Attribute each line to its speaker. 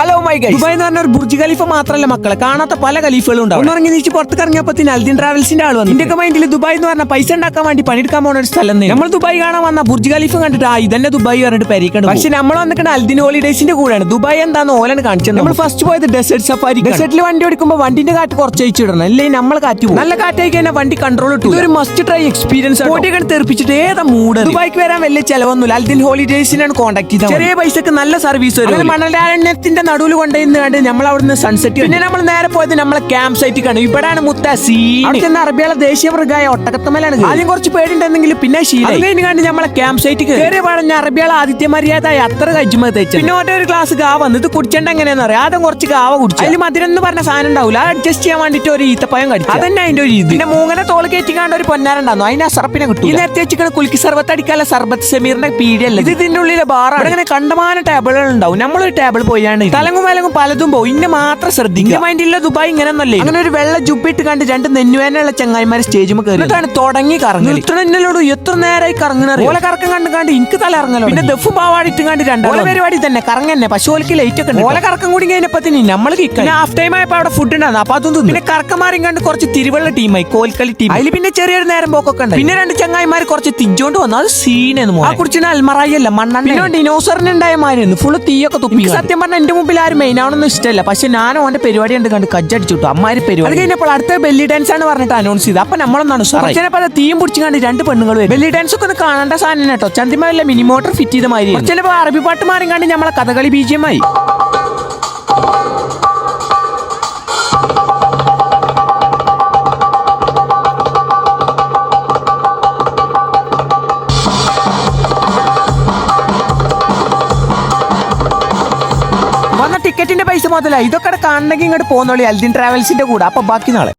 Speaker 1: Hello my guys Dubai എന്ന് പറഞ്ഞ ഒരു ബുർജ് ഖലീഫ മാത്രമല്ല മക്കളെ. കാണാത്ത പല ഖലീഫകളും ഉണ്ടാവും. ഒന്ന് ഇറങ്ങി നീച്ച് പുറത്ത് തന്നെ അൽദിൻ ട്രാവൽസിന്റെ ആൾ വന്നു. ഇന്ത്യയ്ക്ക് മൈൻഡിൽ ദുബായ് എന്ന് പറഞ്ഞാൽ പൈസ ഉണ്ടാക്കാൻ വേണ്ടി പണിയെടുക്കാൻ പോകുന്ന ഒരു സ്ഥലം നമ്മൾ ദുബായ് കാണാൻ വന്ന ബുർജ് ഖലീഫ കണ്ടിട്ട് ആ ഇതന്നെ ദുബായ് പറഞ്ഞിട്ട് പരിക്കണം പക്ഷെ നമ്മൾ വന്നിട്ട് അൽദിൻ ഹോളിഡേസിന്റെ കൂടെയാണ്. ദുബായ് എന്താന്ന് ഓലാണ് കാണിച്ചത് നമ്മൾ ഫസ്റ്റ് പോയത് ഡെസേർട്ട് സഫാരി ഡെസേർട്ടിൽ വണ്ടി ഓടിക്കുമ്പോൾ വണ്ടിന്റെ കാറ്റ് കുറച്ച് അയച്ചിടണം അല്ലേ നമ്മൾ കാറ്റ് പോകും. നല്ല കാറ്റായി കഴിഞ്ഞാൽ വണ്ടി കൺട്രോൾ ഇട്ടു ഒരു മസ്റ്റ് ട്രൈ എക്സ്പീരിയൻസ് ബോട്ടിയൊക്കെ തെറിപ്പിച്ചിട്ട് ഏതാ മൂഡ് ദുബായ്ക്ക് വരാൻ വലിയ ചെലവൊന്നുമില്ല. അൽദിൻ ഹോളിഡേസിനാണ് കോൺടാക്ട് ചെയ്തത് ചെറിയ പൈസക്ക് നല്ല സർവീസ് വരും. മണലാരണ്യത്തിന്റെ നടുവിൽ കൊണ്ടുവന്ന് കണ്ട് നമ്മൾ അവിടുന്ന് സൺസെറ്റ് പിന്നെ നമ്മൾ നേരെ പോയത് നമ്മളെ ക്യാമ്പ് സൈറ്റ് കണ്ടു ഇവിടെയാണ് മുത്ത സീൻ. അറബിയാളെ ദേശീയ മൃഗമായ ഒട്ടകത്തമലാണ് ആദ്യം കുറച്ച് പേടിണ്ടെന്നെങ്കിൽ പിന്നെ ശീലം കണ്ട് നമ്മളെ ക്യാമ്പ് സൈറ്റ് കയറി പറഞ്ഞ അറബിയാളെ ആദിത്യ മര്യാദ അത്ര കജ്മ തേച്ചു. പിന്നെ ഓരോ ഒരു ഗ്ലാസ് ഗാവ വന്ന്. ഇത് കുടിച്ചേണ്ട എങ്ങനെയാന്ന് അറിയാം? ആദ്യം കുറച്ച് ഗാവ കുടിച്ചു. അതിൽ മധുരം എന്ന് പറഞ്ഞ സാധനം ഉണ്ടാവില്ല അത് അഡ്ജസ്റ്റ് ചെയ്യാൻ വേണ്ടിട്ട് ഒരു ഈത്തപ്പഴം കടിച്ചു. അതന്നെ അതിന്റെ ഒരു ഇത്. പിന്നെ മൂങ്ങനെ കയറ്റി കയറ്റിക്കാണ്ട് ഒരു പൊന്നാരുണ്ടായിരുന്നു അതിന് ആ സർപ്പിനെ കിട്ടും ഈ നേരത്തെ വെച്ചിട്ട് കുലുക്കി സർബത്ത് അടിക്കാനുള്ള സർബത്ത് സമീറിന്റെ പീഡിയല്ല ഇത്? ഇതിന്റെ ഉള്ളിലെ ബാറാണ്. ഇങ്ങനെ കണ്ടമാന ടേബിളുകൾ ഉണ്ടാവും. നമ്മളൊരു ടേബിൾ പോയാണ് വിലങ്ങും പലതും പോകും ഇന്നെ മാത്രം ശ്രദ്ധിക്കുക മൈൻഡില്ല ദുബായ് ഇങ്ങനെ ഒന്നല്ലേ അങ്ങനെ ഒരു വെള്ള ജുബിട്ട് കണ്ട് രണ്ട് നെന്നുവേനുള്ള ചങ്ങായിമാരെ സ്റ്റേജ് കയറി എന്നിട്ടാണ് തുടങ്ങി കറങ്ങി നിർത്തണോട് എത്ര നേരമായി കറങ്ങണ ഓല കറക്കം കണ്ട് കണ്ട് എനിക്ക് തല ഇറങ്ങലോ പിന്നെ ദഫ് പാവാടിട്ട് കണ്ട് രണ്ടാമത്തെ പരിപാടി തന്നെ. കറങ്ങന്നെ പശുവലിക്ക് ലൈറ്റ് ഒക്കെ ഓല കറക്കം കൂടി കഴിഞ്ഞപ്പത്തിന് നമ്മൾ പിന്നെ ഹാഫ് ടൈം ആയപ്പോ അവിടെ ഫുഡ് ഉണ്ടായിരുന്നു. അപ്പൊ അതൊന്നും പിന്നെ കറക്കമാരും കണ്ട് കുറച്ച് തിരുവള്ള ടീമായി കോൽക്കളി ടീം അതിൽ പിന്നെ ചെറിയൊരു നേരം പോക്കൊക്കെ ഉണ്ട് പിന്നെ രണ്ട് ചങ്ങായിമാർ കുറച്ച് തിഞ്ചോണ്ട് വന്നു. അത് സീനെന്ന് ആ കുറിച്ച് അൽമറായി അല്ല മണ്ണെണ്ണ ഡിനോസറിന് ഉണ്ടായ മാരി ഫുള്ള് തീയൊക്കെ തുപ്പി സത്യം പറഞ്ഞ എന്റെ മുമ്പിൽ ആരും മെയിൻ ആവണമെന്ന് ഇഷ്ടമല്ല പക്ഷെ ഞാൻ ഓന്റെ പരിപാടി ഉണ്ട് കണ്ട് കജ്ജടിച്ചു കിട്ടും അമ്മാര് പരിപാടി കഴിഞ്ഞപ്പോൾ അടുത്ത ബെല്ലി ഡാൻസ് ആണ് പറഞ്ഞിട്ട് അനൗൺസ് ചെയ്ത് അപ്പൊ നമ്മളൊന്നാണ് ചിലപ്പോൾ തീം പിടിച്ചു കണ്ട് രണ്ട് പെണ്ണുങ്ങൾ വരും. ബെല്ലി ഡാൻസ് ഒക്കെ ഒന്ന് കാണേണ്ട സാധനം കേട്ടോ. ചന്തിമാരിലെ മിനി മോട്ടർ ഫിറ്റ് ചെയ്ത മാതിരി. ചിലപ്പോൾ അറബി പാട്ട് മാറി കണ്ട് നമ്മളെ കഥകളി ബീജിയമായി വന്ന ടിക്കറ്റിന്റെ പൈസ മുതലാ ഇതൊക്കെ കാണണമെങ്കിൽ ഇങ്ങോട്ട് പോകുന്നോളി അൽദിൻ ട്രാവൽസിന്റെ കൂടെ. അപ്പൊ ബാക്കി നാളെ.